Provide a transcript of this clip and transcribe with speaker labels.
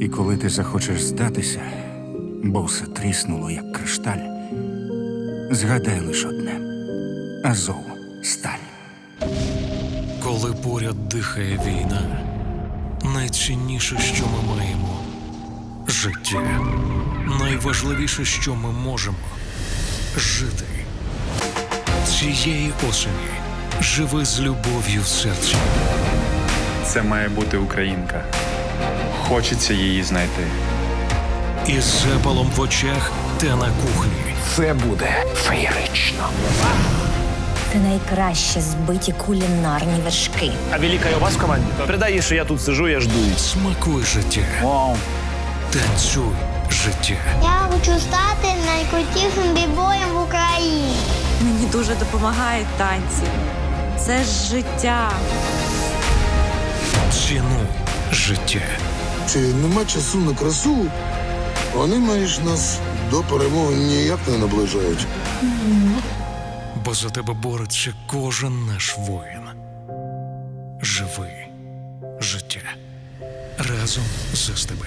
Speaker 1: І коли ти захочеш здатися, бо все тріснуло, як кришталь, згадай лиш одне Азов сталь.
Speaker 2: Коли поряд дихає війна, найцінніше, що ми маємо життя. Найважливіше, що ми можемо жити. Цієї осені живи з любов'ю в серці.
Speaker 3: Це має бути українка. Хочеться її знайти.
Speaker 2: Із запалом в очах та на кухні.
Speaker 4: Це буде феєрично.
Speaker 5: Це найкраще збиті кулінарні вершки.
Speaker 6: А Великая у вас в команде? Передай что я тут сижу, я жду.
Speaker 2: Смакуй життя.
Speaker 6: Вау.
Speaker 2: Танцюй життя.
Speaker 7: Я хочу стати найкрутішим бібоєм в Україні.
Speaker 8: Мені дуже допомагають танці. Це ж життя.
Speaker 2: Цінуй життя.
Speaker 9: Чи нема часу на красу? Вони маєш нас до перемоги ніяк не наближають.
Speaker 2: бо за тебе бореться кожен наш воїн. Живи життя разом з СТБ.